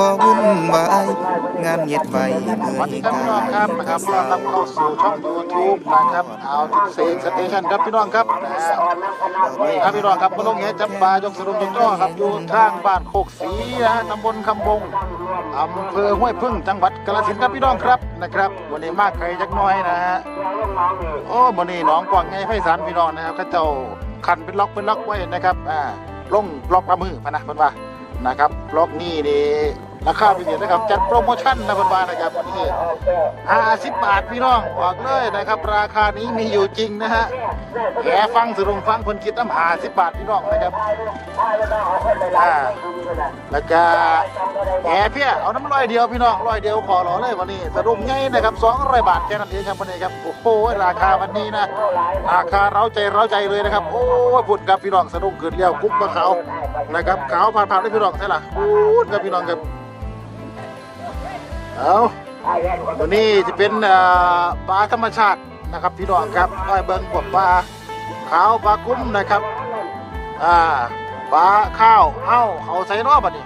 บ่วุ่นวายงานเย็ดไว้เมื่สวัสอดียกาพี่น้องครับนะครับต้อนรับเข้าสู่ช่อง YouTube นะครับเอาทิเซกสเตชันครับพี่น้องครับนะฮะนี่ครับพี่น้องครับมาลงแง่จับปลายกสรุปยกจ้อครับอยู่ทางบ้านโคกศรีนะตำบลคำบงอำเภอห้วยพึ่งจังหวัดกาฬสินธุ์ครับพี่น้องครับนะครับวันนี้มากไกลจักน้อยนะฮะโอ้วันนี้น้องกวางไงไพศาลพี่น้องนะครับเขาเจ้าคันเป็นล็อกเป็นล็อกไว้นะครับอ่าลงล็อกละมือพะนะเพิ่นว่า นะครับล็อกนี่นี่ ราคาพิเศษนะครับจัดโปรโมชั่นนะเพิ่นว่านะครับวันนี้ห้าสิบบาทพี่น้องบอกเลยนะครับ ราคานี้มีอยู่จริงนะฮะแหฟังสรุงฟังคนคิดน้ำหาสิบบาทพี่น้องนะครับอ่าแล้วก็แหเพี้ยเอาน้ำร้อยเดียวพี่น้องร้อยเดียวขอรอเลยวันนี้สรุปง่ายนะครับสองร้อยบาทแค่นั้นเองครับวันนี้ครับโอ้โหราคาวันนี้นะ ราคาเราใจเราใจเลยนะครับ โอ้ยพุ่นครับพี่น้องสรุปเกินเลี้ยวกุ๊บมาเขานะครับขาวผ่านผ่านได้พี่น้องใช่ล่ะพุ่นครับพี่น้องครับ เอาวันนี้จะเป็นปลาธรรมชาตินะครับพี่น้องครับอ้อยเบิ้งพวกปลาขาวปลากุ้มนะครับอ่าปลาข้าวเอ้าเขาใส่นอบัดนี้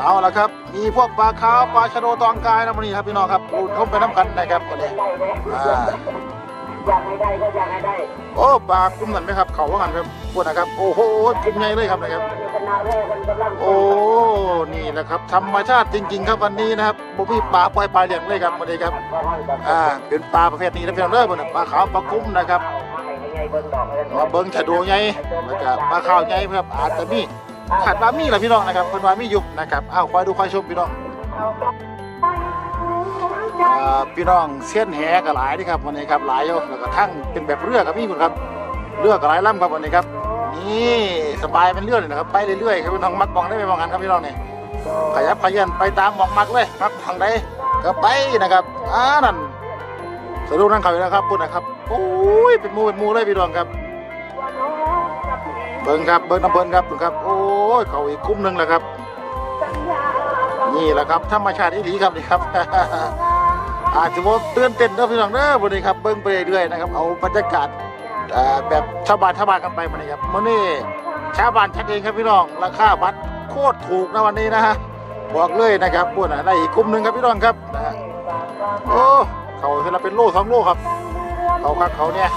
เอาละครับ มีพวกปลาขาวปลาชะโดตองกายนะวันนี้ครับพี่น้องครับรูดเข้าไปน้ำกันนะครับวันนี้อ่า โอ้ปลากุ้มนั่นไหมครับ เขาว่างันครับพวกนะครับ โอ้โหกุ้มใหญ่เลยครับนะครับโอ้ นี่แหละครับ ธรรมชาติจริง ๆ ครับวันนี้นะครับบ่มีปลาปล่อยปลาเลี้ยงเลยครับวันนี้ครับ อ่า เป็นปลาประเภทนี้นะพี่น้องเด้อบ่น่ะปลาขาวปลากุ้มนะครับว่าเบิ่งชะโดใหญ่แล้วก็ปลาขาวใหญ่ครับ อาจจะมีขาดปลามีแหละพี่น้องนะครับเพิ่นว่ามีอยู่นะครับ อ้าวคอยดูคอยชมพี่น้องอ่า พี่น้องเส้นแหก็หลายนี่ครับวันนี้ครับหลายอยู่แล้วก็ทั้งเป็นแบบเรือกับพี่คุณครับเรือก็หลายลำครับวันนี้ครับนี่สบายเป็นเรือเลยนะครับไปเรื่อยๆครับพี่น้องมักมองได้ไปมองกันครับพี่น้องเนี่ยขยับขยันไปตามมองมักเลยมักทางใดก็ไปนะครับอ่านั่นสรุปนั่นเขาอยู่นะครับพูดนะครับโอ้ยเป็นมูเป็นมูเลยพี่น้องครับเบิ้งครับเบิ้งน้ำเบิ้งครับดูครับ โอ้ยเขาอีกคุ้มหนึ่งแล้วครับ นี่แหละครับธรรมชาติที่ดีครับนี่ครับ อาจจะว่าตื่นเต้นเด้อพี่น้องเด้อวันนี้ครับเบิ้งไปเรื่อยๆนะครับเอาบรรยากาศอ่อแบบชาวบ้านชาวบ้านกันไปมาเนี่ยครับมื่อนี้ชาวบ้านชัดเองครับพี่น้องราคาบัตรโคตรถูกนะวันนี้นะฮะบอกเลยนะครับพวกน่ะได้อีกกลุ่มหนึ่งครับพี่น้องครับนะฮะโอ้เขาเท่าเป็นโล่สองโล่ครับเขาครับเขาเนี่ย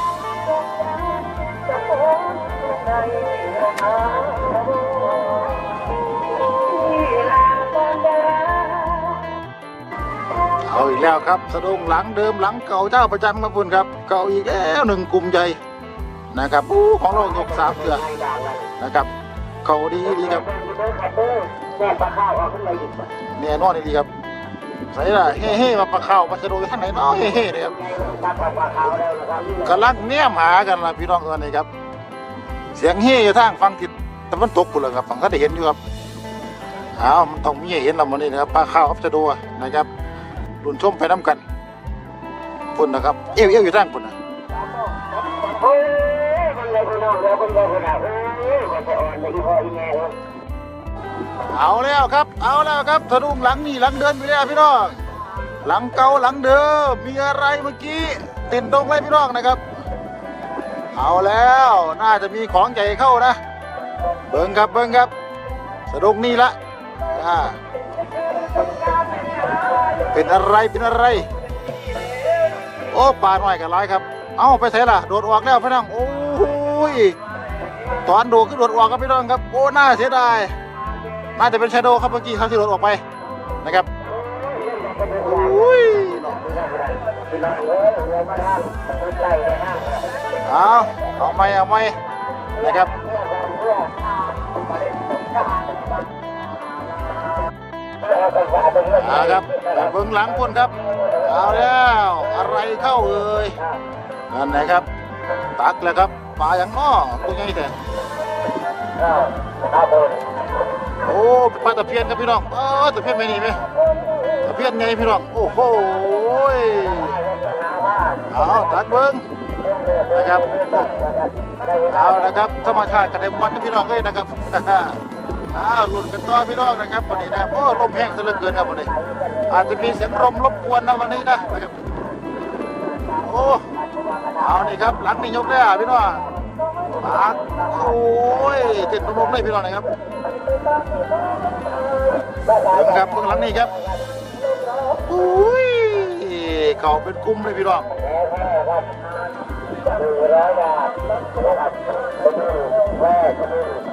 เอาอีกแล้วครับสะดุ้งหลังเดิมหลังเก่าเจ้าประจำครับพุ่นครับ เก่าอีกแล้วหนึ่งกลุ่มใหญ่นะครับอู้ของเรายกสามเสือนะครับ เขาดีดีครับเนี่ยนอนดีครับใส่ละเฮ่เฮ่มาปลาข้าวมาสะดุ้งท่านไหนเนาะเฮ่เฮ่เลยครับกำลังเนี่ยหากันละพี่น้องเอิญนี่ครับ เสียงเฮ่อยู่ทางฟังทิศตะวันตกปุ่นเลยครับฝั่งก็ได้เห็นอยู่ครับอ้าวมันต้องมีเห็นเราวันนี้นะครับปลาข้าวครับจะดูนะครับ รุ่นชมไปน้ำกันปุ่นนะครับ เอี้ยวเอี้ยวอยู่ทางปุ่นนะเอาแล้วครับ เอาแล้วครับทะลุงหลังนี่หลังเดินไปแล้วพี่น้องหลังเก่าหลังเดิมมีอะไรเมื่อกี้ต้นตรงเลยพี่น้องนะครับ เอาแล้วน่าจะมีของใหญ่เข้านะ เบิ้งครับเบิ้งครับ สะดุกนี่ละอ่า เป็นอะไรเป็นอะไร โอ้ปลาหน่อยกันไรครับ เอาไปใส่ละโดดออกแล้วพี่น้องโอ้ยตอนโดดขึ้นโดดออกครับพี่น้องครับโอ้น่าเสียดายน่าจะเป็นชาโดครับเมื่อกี้เขาที่โดดออกไปนะครับโอ้ยเอาเอาไม่เอาไม่นะครับ เอาครับเบื้องหลังพ่นครับ เอาแล้วอะไรเข้าเอ่ยนั่นนะครับ ตักแล้วครับปลาอย่างน้อตัวใหญ่แท้โอ้ปลาตะเพียนครับพี่น้องเออตะเพียนไม่หนีไหมตะเพียนไงพี่น้องโอ้โหเอาตักเบิ้งนะครับเอานะครับธรรมชาติกระเด็นวันนะพี่น้องเลยนะครับ อ้าวหลุดกันต่อพี่น้องนะครับวันนี้นะโอ้ลมแห้งซะเหลือเกินครับวันนี้อาจจะมีเสียงลมรบกวนนะวันนี้นะโอ้เอานี่ครับหลังนี่ยกได้อะพี่น้องปากโอ้ยเต็มระบบเลยพี่น้องนะครับเบิ่งครับเบิ่งหลังนี่ครับอุ้ยเขาเป็นกลุ่มเลยพี่น้องอ๋อ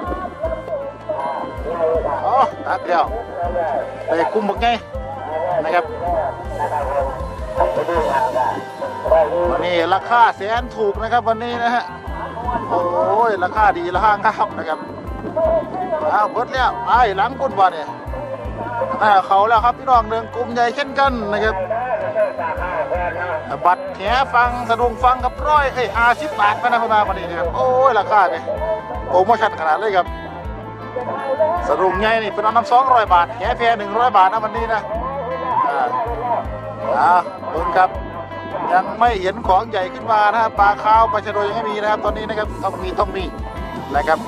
ตักเดียวแต่กลุ่มบักไงนะครับวันนี้ราคาแสนถูกนะครับวันนี้นะฮะโอ้ยราคาดีราคางามนะครับอ้าวเบิดแล้วไอ้หลังกุนบ่เนี่ยอ่าเขาแล้วครับพี่น้องเนืองกลุ่มใหญ่เช่นกันนะครับบัตรแหฟังสะดุงฟังกับร้อยเอ้ยห้าสิบบาทไปนะพนาวันนี้นะครับโอ้ยราคาเนี่ยโปรโมชั่นขนาดเลยครับ สะดุงใหญ่นี่เป็นอันน้ำสองร้อยบาทแหแพหนึ่งร้อยบาทนะวันนี้นะอ่าอ่าเบิ่งครับ ยังไม่เห็นของใหญ่ขึ้นมานะครับปลาข้าวปลาชะโดยังไม่มีนะครับ ตอนนี้นะครับต้องมีต้องมีนะครับ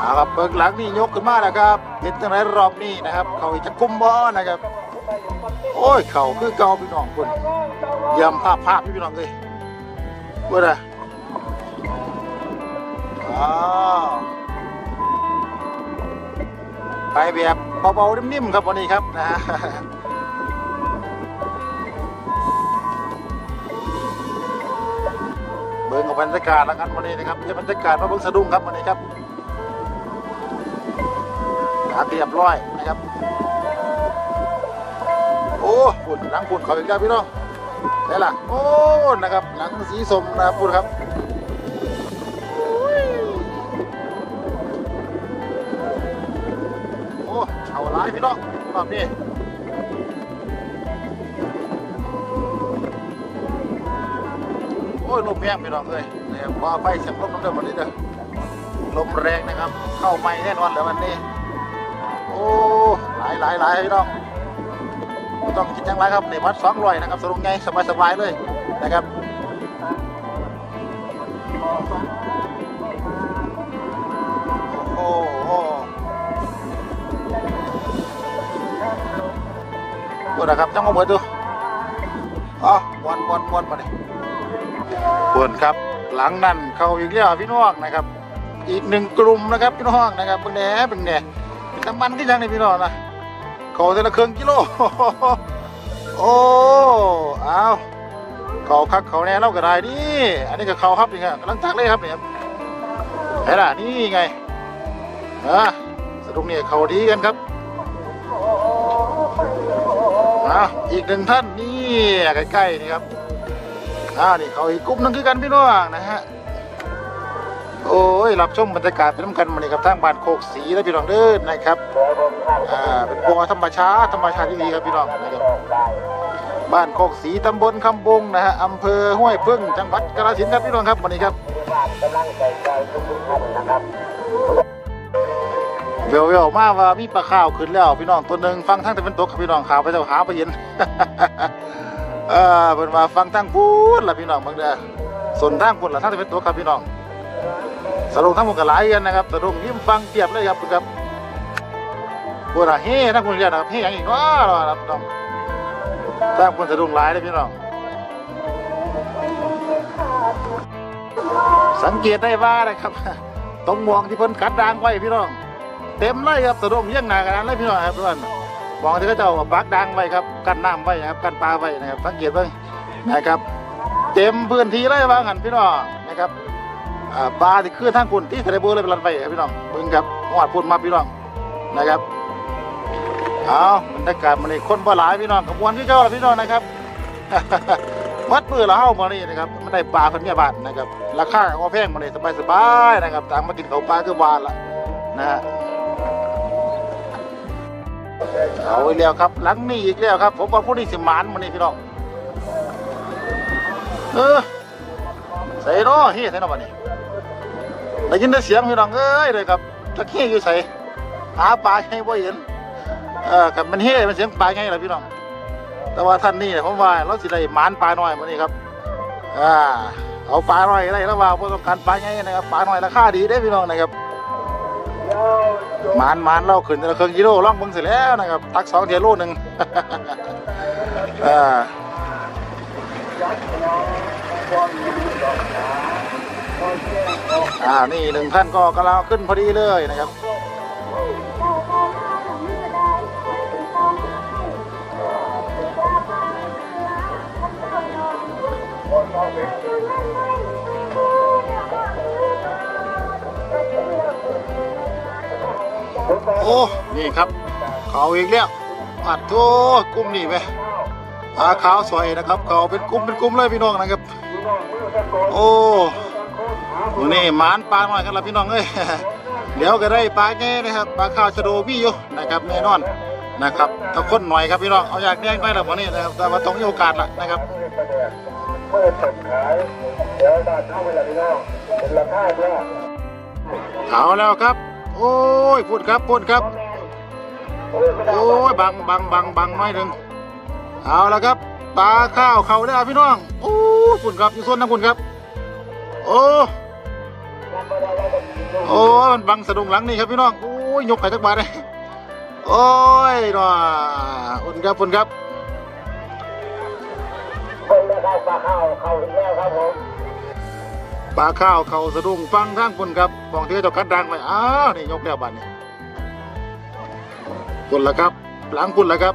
เอาครับเบิกหลังนี่ยกขึ้นมาแล้วครับเห็นจังไรรอบนี้นะครับ เขาอีกจะกุมบ่อนะครับ โอ้ยเขาคือเกาพี่น้องคุณยี่ยมภาพภาพพี่น้องเลยเว่าไง อ้าวไปแบบเบาๆนิ่มๆครับวันนี้ครับนะฮะเบิ่งกับบรรยากาศแล้วกันวันนี้นะครับเดี๋ยวบรรยากาศมาเบิ่งสะดุ้งครับวันนี้ครับขาเรียบร้อยนะครับ โอ้ฝุ่นหลังฝุ่นเขาอีกแล้วพี่น้องได้ละโอ้นะครับหลังสีสมนะครับฝุ่นครับ เฉาร้ายพี่น้องรอบนี้โอ้ยลมแห้งไปน้องเลยนะครับพอไฟเสียงลมน้ำเดิมวันนี้เด้อลมแรงนะครับ เข้าไม่แน่นอนเลยวันนี้ โอ้หลายหลายหลายพี่น้องต้องคิดยังไรครับในวัดสองรอยนะครับสรุปไงสบายสบายๆเลยนะครับ ดูนะครับจังมาเบิดดูอ๋อวันวันวันมาดิเปิดครับ หลังนั่นเข้าอีกแล้วพี่น้องนะครับ อีกหนึ่งกลุ่มนะครับพี่น้องนะครับเป็นแหน่เป็นแหน่เป็นน้ำมันที่ยังในพี่น้องนะเขาแต่ละเครื่องกิโลโอ้เอาเขาคักเขาแน่เล่าก็ได้นี่อันนี้ก็เขาครับนี่ครับกำลังตักเลยครับเนี่ยครับเห็นล่ะนี่ไงอะสะดุ้งเนี่ยเขาดีกันครับ อะอีกหนึ่งท่านนี่ใกล้ๆนี่ครับอ่านี่เขาอีกกลุ่มนึงคือกันพี่น้องนะฮะโอ้ยรับชมบรรยากาศเป็นน้ำกันมาเลยครับทางบ้านโคกสีและพี่น้องเด้อนะครับอ่าเป็นบัวธรรมชาติธรรมชาติที่ดีครับพี่น้องนะครับบ้านโคกสีตำบลคำบงนะฮะอำเภอห้วยพึ่งจังหวัดกาฬสินธุ์ครับพี่น้องครับวันนี้ครับ เวลเวลมาว่ามีปลาข้าวขึ้นแล้วพี่น้องตัวหนึ่งฟังทั้งแต่เป็นตกครับพี่น้องขาวไปเจ้าหาไปเย็นเออเพิ่นมาฟังทั้งพูดล่ะพี่น้องเบิ่งเด้อส่วนทางพูดล่ะทั้งที่เป็นตัวครับพี่น้องสรุปทั้งหมดก็หลายกันนะครับสรุปยิ้มฟังเปียบเลยครับครับพูดอะเฮ้ทั้งคุณเรียนนะครับเฮ้หยังอีกว้าล่ะครับพี่น้องทางคนสะดุ้งหลายเลยพี่น้องสังเกตได้ว่านะครับตรงมองที่เพิ่นกัดดางไว้พี่น้อง เต็มเลยครับสะดุ้งเยี่ยงหนากันนั้นเลยพี่น้องครับทุกท่านมองที่เขาเจ้าปักดังไว้ครับกันน้ำไว้นะครับกันปลาไว้นะครับสังเกตเบิ่งนะครับ เต็มพื้นที่เลยว่างันพี่น้องนะครับปลาที่คือทางคุณที่ทะเลบัวเลยเป็นรันไว้ครับพี่น้องเบิ่งครับหอดพุ่นมาพี่น้องนะครับเอาบรรยากาศมันนี่คนบ่หลายพี่น้องขบวนที่เจ้าล่ะพี่น้องนะครับมัดมือละเฮ้ามานี่นะครับไมันได้ปลาคนเมียบาทนะครับราคาก็แพงมาเลยสบายๆนะครับต่างมากินเขาปลาคือวานละนะฮะ เอาอีกแล้วครับ หลังนี้อีกแล้วครับ ผมว่าผู้นี้สิหมานมันนี่พี่น้องเออใส่เนาะเฮ้ใส่เนาะบัดนี้ได้ยินแต่เสียงพี่น้องเอ้ยเลยครับตะเคียอยู่ใส่หาปลาให้บ่เห็นเออกับมันเฮ้มันเสียงปลาไงล่ะพี่น้องแต่ว่าท่านนี่ผมว่าเราสิได้หมานปลาหน้อยมันนี่ครับอ่าเอาปลาหน้อยได้แล้วว่าบ่ต้องการปลาไงนะครับปลาหน้อยราคาดีได้พี่น้องนะครับ มานมานเล่าขึ้นเครื่องกิโลล่องเบิ่งเสร็จแล้วนะครับตักสองเทียโลหนึ่งอ่าอ่านี่หนึ่งท่านก็กำลังขึ้นพอดีเลยนะครับ โอ้ นี่ครับ เขาอีกแล้วอัดโทกลุ่มนี่ไหมปลาขาวสวยนะครับเขาเป็นกลุ่มเป็นกลุ่มเลยพี่น้องนะครับ โอ้นี่หมานปลาหน่อยกันละพี่น้องเอ้ยเดี๋ยวก็ได้ปลาแง่นะครับปลาขาวชะโดมีอยู่นะครับแน่นอนนะครับถ้าคนหน่อยครับพี่น้องเอาอยากแน่งไปแล้ววันนี้นะครับแต่ว่าต้องมีโอกาสละนะครับเอาแล้วครับ โอ้ยพูดครับพูดครับ โอ้ยบังบังบังบังน้อยหนึ่งเอาแล้วครับปลาข้าวเขาได้วพี่น้องโอ้ยฝุ่นครับอยู่โซนน้ำฝุ่นครับ โอ้โอ้ยมันบังสะดุงหลังนี่ครับพี่น้องโอ้ยยกไข่จักบาทเลยโอ้ยน่าฝุ่นครับฝุ่นครับปลาข้าวเขา ปลาข้าวเขาสะดุ้งฟังทั้งคนครับบองเที่เจ้ากัดดังไปอ้าวนี่ยกแล้วบัดนี้คุณละครับ หลังคุณละครับ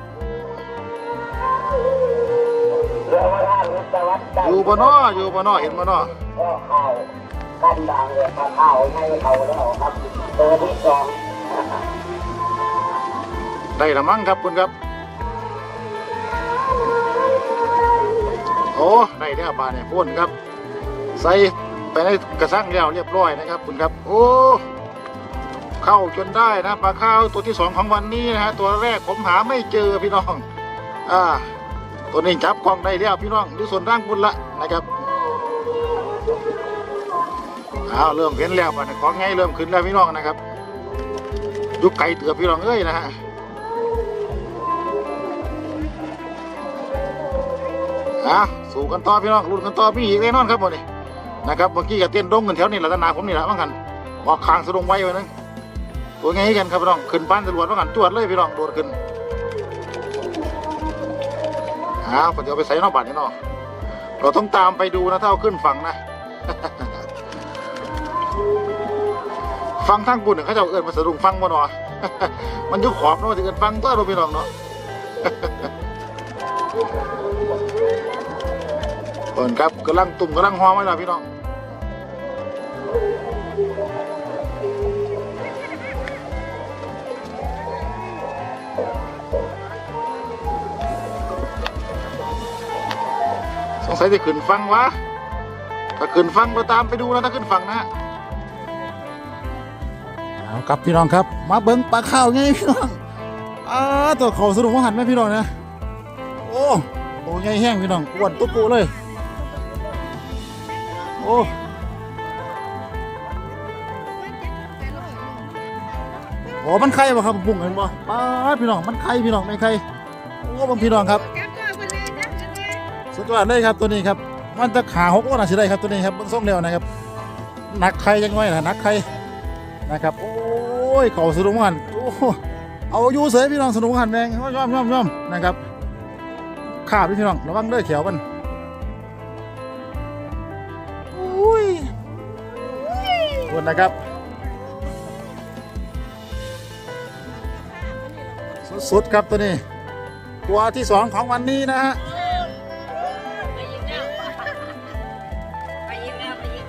อยู่บนนออยู่บนนอเห็นบนนอกันดังเลยมาเข้าให้เขาแล้วครับตัวที่สองได้ละมั้งครับคุณครับ โอ้ได้แล้วปลาเนี่ยพ่นครับ ใส่ ไปในกระสังแล้วเรียบร้อยนะครับคุณครับ โอ้ เข้าจนได้นะปลาข้าวตัวที่สองของวันนี้นะฮะตัวแรกผมหาไม่เจอพี่น้อง อ่า ตัวนี้จับกล้องได้แล้วพี่น้องดูส่วนร่างบุญละนะครับเอาเริ่มเห็นแล้วปะของไงเริ่มขึ้นแล้วพี่น้องนะครับยุกไก่เตือพี่น้องเอ้ยนะฮะอะสู้กันต่อพี่น้องลุ้นกันต่อพี่อีกแน่นอนครับวันนี้ นะครับเมื่อกี้กับเต้นดงกันแถวนี้แหละตนาผมนี่แหละว่ากันออกคางสะดงไว้ไว้นึงตัวไงกันครับพี่น้องขึ้นบ้านตำรวจว่ากันจวดเลยพี่น้องโดดขึ้นอ้าวเดี๋ยวไปใส่นอกบัตรนี่เนาะเราต้องตามไปดูนะถ้าเอาขึ้นฝั่งนะฟังทั้งบุญเขาจะเอาเอินมาสะดุงฟังบ่เนาะมันยุขอบเนาะจะเอินฟังตัวเราพี่น้องเนาะเปินครับกำลังตุ่มกำลังหอมไว้ล้วพี่น้อง สงสัยจะขึ้นฟังวะ ถ้าขึ้นฟังเราตามไปดูนะถ้าขึ้นฟังนะเอาครับพี่น้องครับ มาเบิ้งปลาข้าวไงพี่น้องอ้าตัวเขาสนุกว่าหันไหมพี่น้องนะ โอ้โหใหญ่แห้งพี่น้องอ้วนตุ๊กปูเลย โอ้โหมันไข่ป่ะครับปุ่งเห็นป่ะป้าพี่น้องมันไข่พี่น้องไม่ไข่โอ้บางพี่น้องครับ สุดยอดเลยครับตัวนี้ครับ มันจะขาหกวันาทิได้ครับตัวนี้ครับเบื้องเร็วนะครับหนักใครยังไงนะหนักใครนะครับ โอ้ยเขาสนุกมันโอ้เอาอยู่เสยพี่น้องสนุกมันแดงย่อมย่อมย่อมนะครับขาดพี่น้องระวังเด้อเขียวมันอุ้ยคุณนะครับสุดๆครับตัวนี้ ตัวที่สองของวันนี้นะฮะ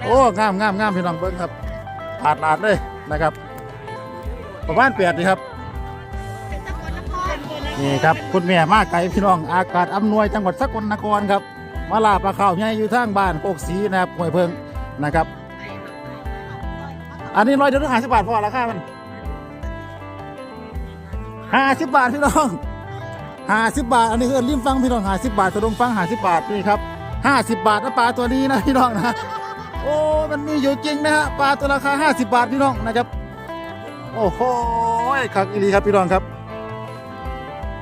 โอ้งามงามงามพี่น้องเบิ้งครับอาดลาดเลยนะครับ ประมาณแปดนี่ครับ นี่ครับคุณแม่มาไกลพี่น้องอากาศอำนวยจังหวัดสกลนครครับมาลาปลาข้าวใหญ่อยู่ทางบ้านโคกศรีนะครับห้วยเพิงนะครับ อันนี้ร้อยเดียวถึงหาสิบบาทพอราคามันห้าสิบบาทพี่น้องห้าสิบบาท อันนี้คือริมฟังพี่น้องห้าสิบบาทตะดมฟังห้าสิบบาทนี่ครับห้าสิบบาทนะปลาตัวนี้นะพี่น้องนะ โอ้มันมีอยู่จริงนะฮะปลาตัวราคา 50 บาทพี่น้องนะครับ โอ้โหคักอีดีครับพี่น้องครับ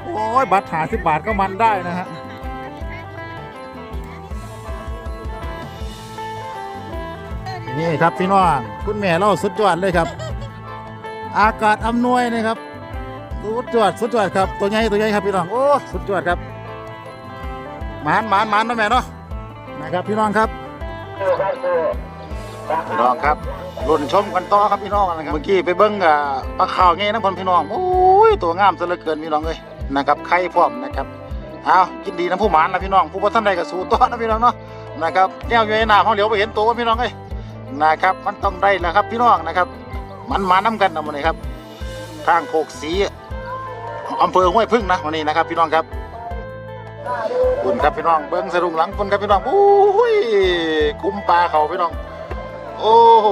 โอ้ยบัตรหาสิบบาทก็มันได้นะฮะนี่ครับพี่น้องคุณแม่เราสุดยอดเลยครับ อากาศอำนวยนะครับสุดยอดสุดยอดครับตัวใหญ่ตัวใหญ่ครับพี่น้องโอ้สุดยอดครับหมานหมานหมานนะแม่เนาะนะครับพี่น้องครับ พี่น้องครับรุ่นชมกันต่อครับพี่น้องนะครับ เมื่อกี้ไปเบิ้งกับปลาขาวไงนะพ่อพี่น้องโอ้ยตัวงามซะเหลือเกินพี่น้องเลยนะครับไข่พร้อมนะครับเอายินดีนะผู้หมานนะพี่น้อง ผู้บ่ท่านใดก็สู้ต่อนะพี่น้องเนาะนะครับแนวอยู่ในน้ำเขาเหลียวไปเห็นตัวพี่น้องเลยนะครับมันต้องได้แหละครับพี่น้องนะครับ มันมาน้ำกันนะมันนี้ครับทางโคกสีอำเภอห้วยพึ่งนะวันนี้นะครับ พี่น้องครับ คุณครับพี่น้องเบิ้งสะดุงหลังคุณครับพี่น้องโอ้ยคุ้มปลาเขาพี่น้อง โอ้โห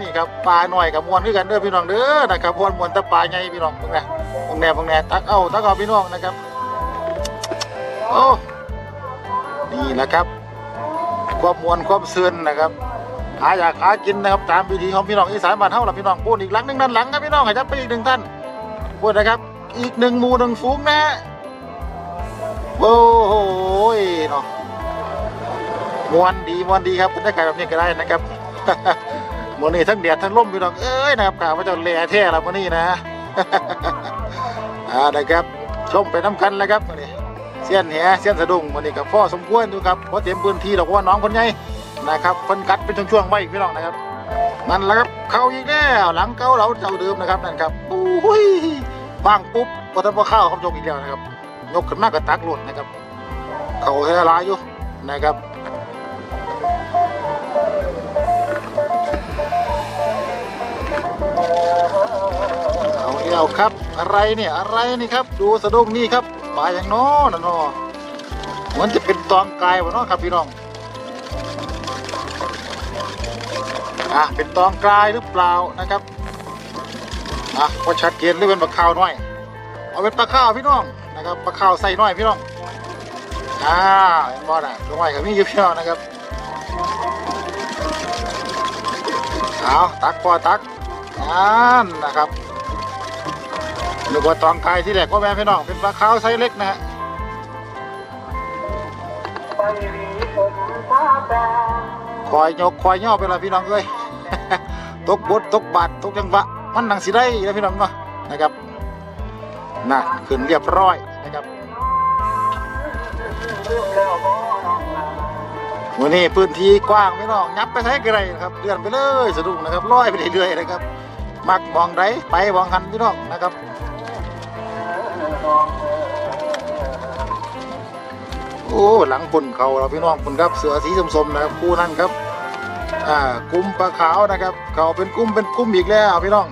นี่ครับปลาหน่อยกับมวนด้วยกันเด้อพี่น้องเด้อนะครับมวนมวนตะปลาใหญ่พี่น้องพวกนี้พวกแน่พวกแน่ตักเอาตักเอาพี่น้องนะครับโอ้นี่นะครับ ความมวนความเสื่อนนะครับหาอยากหากินนะครับตามวิธีของพี่น้องอีสานบ้านเฮาล่ะพี่น้องพูดอีกหลังหนึงด้านหลังครับพี่น้องให้จับไปอีกหนึ่งท่านพูดนะครับ อีกหนึ่งหมู่หนึ่งฝูงนะ โอ้โหเนาะมวนดีมวนดีครับบรรยากาศแบบนี้ก็ได้นะครับมื่อนี้ทั้งแดดทั้งลมพี่น้องเอ้ยนะครับข่าวว่าจะแหล่แท้แล้วมื่อนี้นะอ่านะครับชมไปน้ำกันแล้วครับมื่อนี้เสี้ยนแหเสี้ยนสะดุ้งมื่อนี้กับพ่อสมควรดูครับเพราะเต็มพื้นที่หรอกว่าน้องคนใหญ่นะครับคนกัดเป็นช่วงๆไว้อีกพี่น้องนะครับนั่นแหละครับเข้าอีกแล้วหลังเก่าเราเจ้าเดิมนะครับนั่นครับโอ้ยว่างปุ๊บพอทำพอเข้าเขายกอีกแล้วนะครับ ยกขึ้นมากระตักหลุดนะครับ เขาเฮลายอยู่นะครับเอาเดียวครับ อะไรเนี่ยอะไรนี่ครับ ดูสะดุ้งนี่ครับปลาอย่างน้อนะน้อเหมือนจะเป็นตองกายวะเนาะครับพี่น้องอะเป็นตองกายหรือเปล่านะครับอะพอชัดเจนหรือเป็นปลาขาวน้อย เอาเป็นปลาขาวพี่น้อง นะครับปลาข้าวใส่น้อยพี่น้องอ่าเห็นบ่น่ะตัวใหม่กับมีอยู่พี่น้องนะครับเอาตักพอตักนั่นนะครับนึกว่าตองกายที่แรกว่าแม่พี่น้องเป็นปลาขาวไซส์เล็กนะฮะคอยยกคอยย่อไปละพี่น้องเอ้ยตกบดตกบาดตกจังหวะมันหนังสีได้แล้วพี่น้องเนาะนะครับน่ะขึ้นเรียบร้อย นะครับวันนี้พื้นที่กว้างพี่น้องยับไปใช้กันเลนะครับเดือนไปเลยสะดุ้งนะครับลอยไปเรื่อยๆนะครับ มักมองไดไปมองหันพี่น้องนะครับโอ้หลังปุ่นเขาเราพี่น้องปุ่นครับเสือสีสมๆนะครับคู่นั่นครับอ่ากุ้มปลาขาวนะครับ เขาเป็นกุ้มเป็นกุ้มอีกแล้วพี่น้อง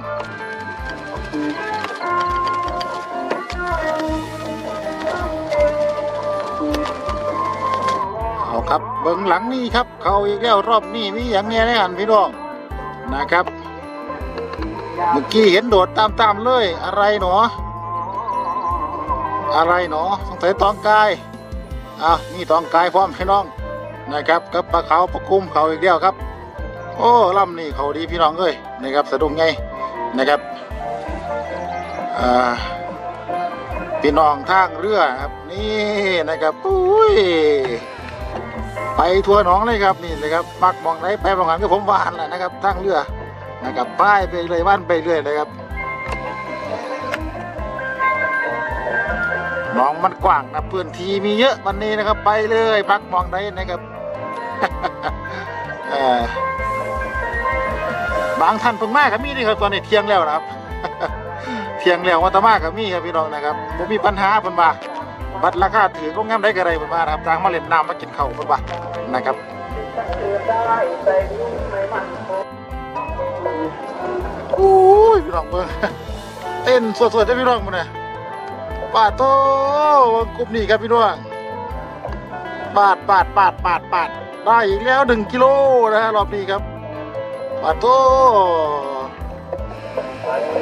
ครับเบิ้งหลังนี่ครับ เขาอีกแล้วรอบนี้มีอย่างเนี้ยแน่นพี่น้องนะครับ เมื่อกี้เห็นโดดตามๆเลย อะไรหนอ อะไรหนอสงสัยตองกายอะนี่ตองกายพร้อมพี่น้องนะครับกับปลาขาปลาคุ้มเขาอีกเดียวครับ โอ้ล่ำนี่เขาดีพี่น้องเอ้ยนะครับสะดุ้งไงนะครับอ่าพี่น้องทางเรือครับนี่นะครับอุ้ย ไปทัวร์หน้องเลยครับนี่นะครับมักมองไหนไปมองหันก็ผมวานแหละนะครับทางเรือนะครับป้ายไปเลยว่านไปเรื่อยนะครับหนองมันกว้างนะพื้นที่มีเยอะวันนี้นะครับ ไปเลยพักมองได้นะครับบางท่านเพิ่งมากับมีนี่ครับตอนนี้เที่ยงแล้วนะครับ เที่ยงแล้ววัตมากับมีครับพี่น้องนะครับผมมีปัญหาเพิ่นว่า บัตรราคาถือก็งามได้กระไรเพิ่นว่านะครับทางมาเล่นน้ำมากินข้าวเพิ่นว่านะครับโอ้ยพี่น้องเบิ่งเต้นสดๆได้พี่น้องมันเนี่ยปาดโตกลุ่มนี้ครับพี่น้องปาดปาดปาดปาดปาดได้อีกแล้วหนึ่งกิโลนะฮะรอบนี้ครับปาดโต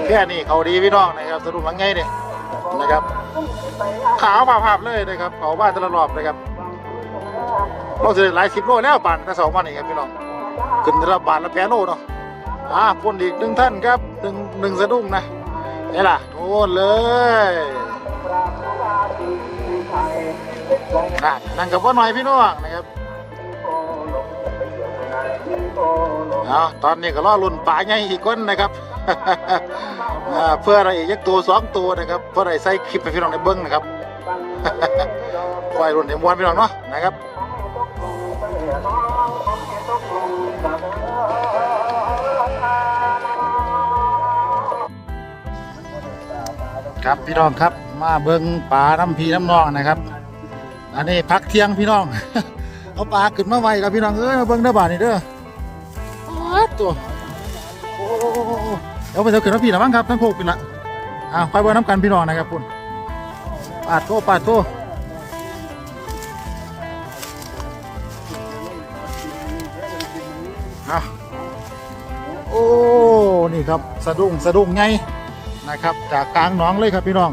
แค่นี้เขาดีพี่น้องนะครับสรุปว่าไงเนี่ย นะครับขาวผ่าภาพเลยนะครับเขาบ้านแตละรอบนะครับเราจะได้หลายสิบโลแล้วปั่นแต่สองวันนี้ครับพี่น้องขึ้นระบาทละแปดโลเนาะอ่าพ่นอีกหนึ่งท่านครับหนึ่งหนึ่งสะดุ้งนะนี่ล่ะโน่นเลยนะนั่งกับว่าหน่อยพี่น้องนะครับ เอาตอนนี้ก็รอลุ่นป่าใหญ่อีกคนนะครับ เพื่ออะไรอีกยักตัวสองตัวนะครับ เพื่ออะไรใส่คลิปให้พี่น้องได้เบิ้งนะครับปล่อยรุ่นเดี๋ยวมวนพี่น้องเนาะนะครับครับพี่น้องครับมาเบิ้งป่าน้ำพีน้ำนองนะครับ อันนี้พักเที่ยงพี่น้องเอาปลาขึ้นมาไว้ครับพี่น้องเอ้ยมาเบิ้งเด้อบ่านี่เด้อ ตัวโอ้โอ้โอ้โอ้โอ้เดี๋ยวไปเถอะขึ้นมาพี่นะมั้งครับทั้งโคกพี่ละอ่าคอยบิ้งน้ำกันพี่น้องนะครับคุณปาดโตปาดโตอะโอ้นี่ครับสะดุ้งสะดุ้งไงนะครับ จากกลางหนองเลยครับพี่น้อง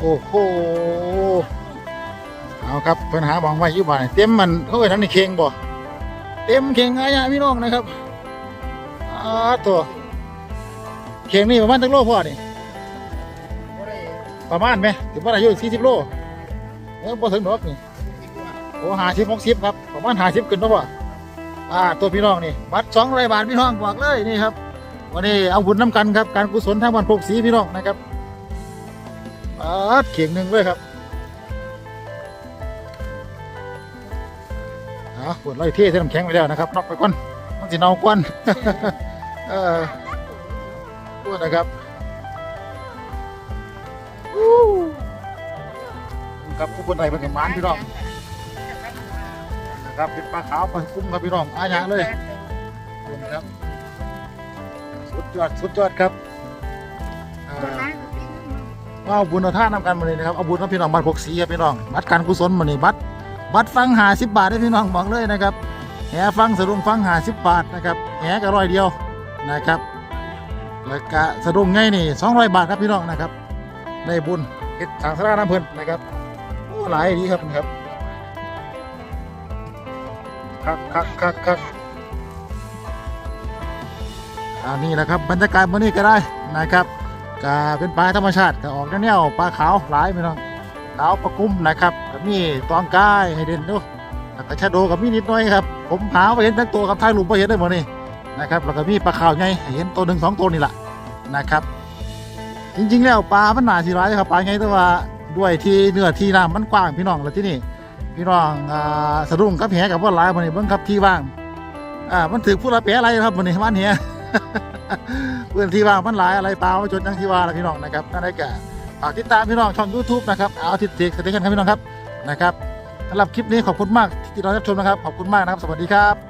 โอ้โห เอาครับปัญหาบองไว้อยุบานเต็มมันเขาเอ่ยทั้งในเข่งบ่เต็มเข่งอายะพี่น้องนะครับอาตัวเข่งนี่ประมาณตั้งโลพ่อนี่ประมาณไหมถึงว่าอายุสี่สิบโลเออพอถึงดอกนี่โอ้หาสิบหกสิบครับประมาณหาสิบขึ้นแล้วพ่ออ่าตัวพี่น้องนี่บัตรสองร้อยบาทพี่น้องบอกเลยนี่ครับวันนี้เอาบุญน้ำกันครับการกุศลทางบ้านโพกศีพี่น้องนะครับอ่าเข่งหนึ่งเลยครับ ปวดไล่เท่เส้นน้ำแข็งไปแล้วนะครับนอกไปก่อนมันจะเน่าก่อนเออปวดนะครับอู้ครับผู้คนใดเป็นกับหมานพี่น้องนะครับเป็นปลาขาวปลาคุ้มครับพี่น้องอาญาเลยครับสุดยอดสุดยอดครับเอาบุญเอาท่านำกันมาเลยนะครับเอาบุญเอาพี่น้องบัตรพกสีครับพี่น้องบัตรการกุศลมานี่บัตร บัตรฟังหาสิบบาทได้พี่น้องบอกเลยนะครับแหฟังสะดุ้งฟังหาสิบบาทนะครับแหก็ร้อยเดียวนะครับแล้วก็สะดุ้งไงนี่สองร้อยบาทครับพี่น้องนะครับได้บุญเฮ็ดทางสาราน้ำเพลินนะครับโอ้หลายดีครับนะครับคักคักคักคักอันนี้นะครับบรรยากาศวันนี้ก็ได้นะครับก็เป็นปลาธรรมชาติก็ออกแนวปลาขาวหลายไปน้อง ขาวปลากุ้มนะครับก็มีตองกายให้เด่นดูแล้วก็ชะโดกับมีนิดหน้อยครับ ผมหาไปเห็นทั้งตัวกับท้ายลุมไปเห็นได้หมดนี่นะครับแล้วก็มีปลาขาวไงเห็นตัวหนึ่งสองตัวนี่แหละนะครับจริงๆแล้วปลามันหนาสีร้ายครับปลาไงแต่ว่าด้วยที่เนื้อที่น้ำมันกว้างพี่น้องแล้วที่นี่พี่น้องอ่าสะดุ้งกับแหกับว่าลายมันนี่เบิ่งครับที่ว่างอ่ามันถือผู้ละแปะอะไรครับมันนี่มันเหียพื้นที่ว่างมันหลายอะไรเปล่าจนทั้งที่ว่าละพี่น้องนะครับนั่นได้แก่ากติดตามพี่น้องช่อง YouTube นะครับเอาทิศเทกสเตชันครับพี่น้องครับนะครับสำหรับคลิปนี้ขอบคุณมากที่ติดตามรับชมนะครับขอบคุณมากนะครับ สวัสดีครับ